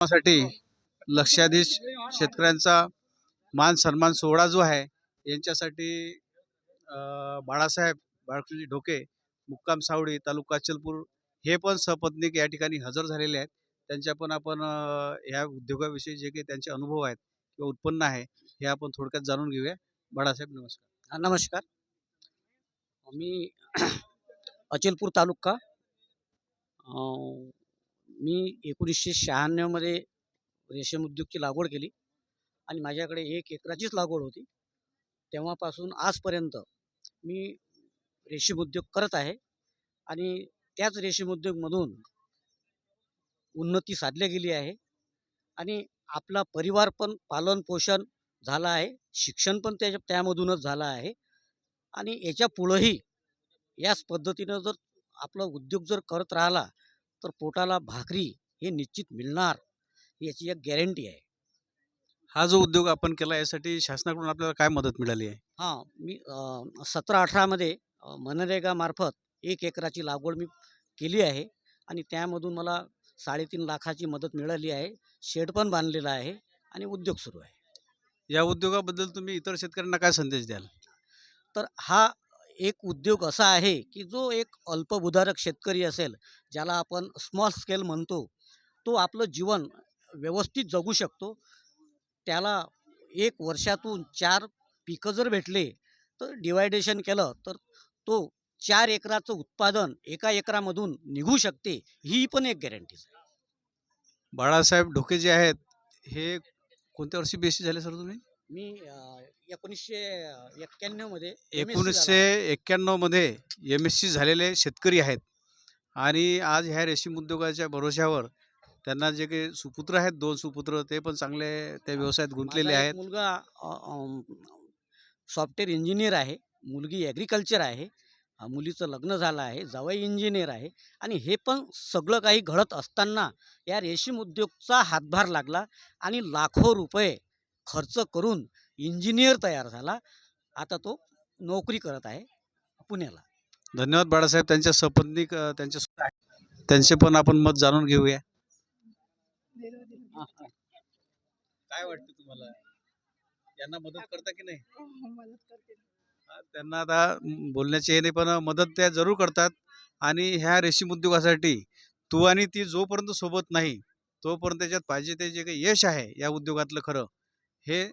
साठी लक्षाधीश शेतकऱ्यांचा मान सन्मान सोहळा जो आहे यांच्यासाठी बाळासाहेब बाळकृष्ण ढोके मुक्काम सावडी तालुका अचलपूर हे पण सपत्नीक या ठिकाणी हजर झालेले आहेत. त्यांच्या पण आपण या उद्योगाविषयी जे काही त्यांचे अनुभव आहेत किंवा उत्पन्न आहे हे आपण थोडक्यात जाणून घेऊया. बाळासाहेब नमस्कार. हा, नमस्कार. मी अचलपूर तालुका मी एकोणीसशे शहाण्णवमध्ये रेशीम उद्योगची लागवड केली. आणि माझ्याकडे एक एकराचीच लागवड होती. तेव्हापासून आजपर्यंत मी रेशीम उद्योग करत आहे. आणि त्याच रेशीम उद्योगमधून उन्नती साधली गेली आहे. आणि आपला परिवार पण पालन पोषण आहे. शिक्षण पण त्याच्या त्यामधूनच झालं आहे. आणि याच्या पुढंही याच पद्धतीनं जर आपला उद्योग जर करत राहिला तर पोटाला भाकरी हे निश्चित मिळणार याची एक गॅरंटी आहे. हा जो उद्योग आपण केला यासाठी शासनाकडून आपल्याला काय मदत मिळाली आहे? हां मी सतरा अठरामध्ये मनरेगामार्फत एक एकराची लागवड मी केली आहे आणि त्यामधून मला साडेतीन लाखाची मदत मिळाली आहे शेड पण बांधलेला आहे आणि उद्योग सुरू आहे. या उद्योगाबद्दल तुम्ही इतर शेतकऱ्यांना काय संदेश द्याल? तर हा एक उद्योग असा आहे की जो एक अल्पभूधारक शेतकरी असेल ज्याला आपण स्मॉल स्केल म्हणतो तो आपलं जीवन व्यवस्थित जगू शकतो. त्याला एक वर्षातून चार पिकं जर भेटले तर डिवायडेशन केलं तर तो चार एकराचं उत्पादन एका एकरामधून निघू शकते ही पण एक गॅरंटीज आहे. बाळासाहेब ढोके जे आहेत हे कोणत्या वर्षी बेसी झाले सर तुम्ही? मी एकोणीसशे एक्क्याण्णवमध्ये एकोणीसशे एक्क्याण्णवमध्ये एम एस सी झालेले शेतकरी आहेत. आणि आज ह्या रेशीम उद्योगाच्या भरोश्यावर त्यांना जे काही सुपुत्र आहेत दोन सुपुत्र ते पण चांगले त्या व्यवसायात गुंतलेले आहेत. मुलगा सॉफ्टवेअर इंजिनियर आहे मुलगी ॲग्रिकल्चर आहे मुलीचं लग्न झालं आहे जावई इंजिनियर आहे आणि हे पण सगळं काही घडत असताना या रेशीम उद्योगचा हातभार लागला आणि लाखो रुपये खर्च करून इंजिनियर तयार झाला. आता तो नोकरी करत आहे पुण्याला. धन्यवाद बाळासाहेब. त्यांच्या सपत्नीक अ, त्यांच्या त्यांचे पण आपण मत जाणून घेऊया. काय वाटतं तुम्हाला? यांना मदत करता की नाही? हा, त्यांना आता बोलण्याचे हे नाही पण मदत त्या जरूर करतात. आणि ह्या रेशीम उद्योगासाठी तू आणि ती जोपर्यंत सोबत नाही तोपर्यंत त्याच्यात पाहिजे ते जे काही यश आहे या उद्योगातलं खरं. हे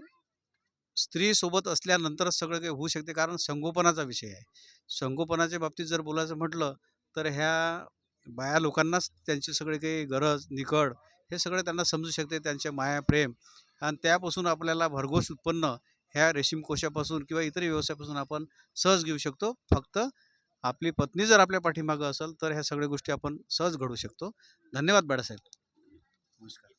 स्त्रीसोबत असल्यानंतरच सगळं काही होऊ शकते. कारण संगोपनाचा विषय आहे. संगोपनाच्या बाबतीत जर बोलायचं म्हटलं तर ह्या बाया लोकांनाच त्यांची सगळे काही गरज निकड हे सगळे त्यांना समजू शकते. त्यांचे माया प्रेम आणि त्यापासून आपल्याला भरघोस उत्पन्न ह्या रेशीम कोशापासून किंवा इतर व्यवसायापासून आपण सहज घेऊ शकतो. फक्त आपली पत्नी जर आपल्या पाठीमागं असेल तर ह्या सगळ्या गोष्टी आपण सहज घडवू शकतो. धन्यवाद बाळासाहेब. नमस्कार.